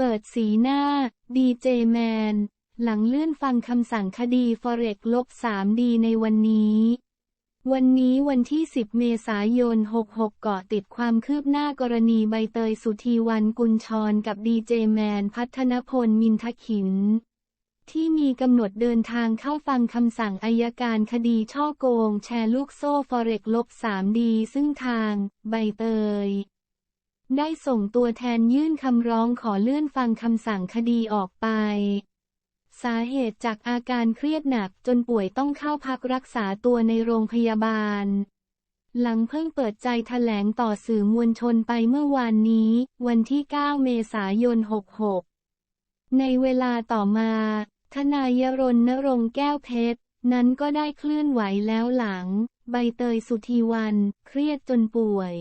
เปิดสีหน้า ดีเจแมน หลังเลื่อนฟังคำสั่งคดี Forex ลบ 3D ในวันนี้ วันนี้วันที่ 10 เมษายน 66 เกาะติดความคืบหน้ากรณีใบเตยสุธีวันกุลชรกับดีเจแมนพัฒนพลมินทขิน ที่มีกำหนดเดินทางเข้าฟังคำสั่งอายการคดีช่อโกง แชร์ลูกโซ่ Forex ลบ 3D ซึ่งทาง ใบเตย ได้ส่งตัวแทนยื่นคำร้องขอเลื่อนฟังคำสั่งคดีออกไป สาเหตุจากอาการเครียดหนักจนป่วยต้องเข้าพักรักษาตัวในโรงพยาบาล หลังเพิ่งเปิดใจแถลงต่อสื่อมวลชนไปเมื่อวานนี้ วันที่ 9 เมษายน 66 ในเวลาต่อมา ทนายรณรงค์แก้วเพชร นั้นก็ได้เคลื่อนไหวแล้วหลัง ใบเตยสุธีวัน เครียดจนป่วย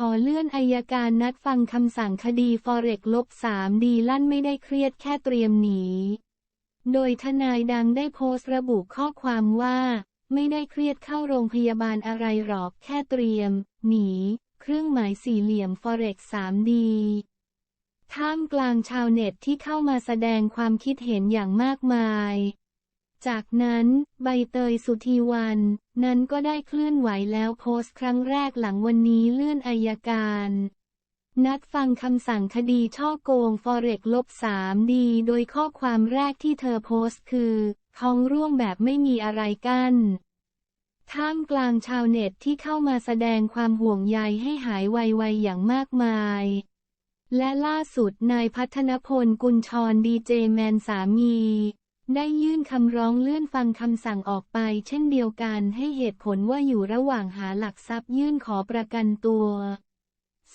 ขอเลื่อนอายการนัดฟังคำสั่งคดี Forex ลบ3ดีลั่นไม่ได้เครียดแค่เตรียมหนี โดยทนายดังได้โพสต์ระบุข้อความว่า ไม่ได้เครียดเข้าโรงพยาบาลอะไรหรอกแค่เตรียม หนี เครื่องหมายสี่เหลี่ยม Forex 3D ท่ามกลางชาวเน็ตที่เข้ามาแสดงความคิดเห็นอย่างมากมาย จากนั้นใบเตยสุธีวัน นั้นก็ได้เคลื่อนไหวแล้วโพสต์ครั้งแรกหลังวันนี้เลื่อนอายการ นัดฟังคำสั่งคดีช่อโกง Forex ลบ 3D โดยข้อความแรกที่เธอโพสต์คือท้องร่วงแบบไม่มีอะไรกั้นท่ามกลางชาวเน็ตที่เข้ามาแสดงความห่วงใยให้หายไวๆอย่างมากมาย และล่าสุดนายพัฒนพลกุลชรดีเจแมนสามี ได้ยื่นคำร้องเลื่อนฟังคำสั่งออกไป เช่นเดียวกันให้เหตุผลว่าอยู่ระหว่างหาหลักทรัพย์ยื่นขอประกันตัว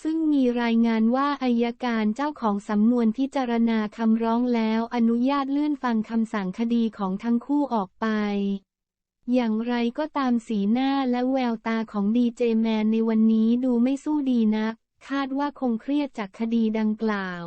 ซึ่งมีรายงานว่าอายการเจ้าของสำนวนพิจารณาคำร้องแล้วอนุญาตเลื่อนฟังคำสั่งคดีของทั้งคู่ออกไป อย่างไรก็ตามสีหน้าและแววตาของดีเจแมนในวันนี้ดูไม่สู้ดีนัก คาดว่าคงเครียดจากคดีดังกล่าว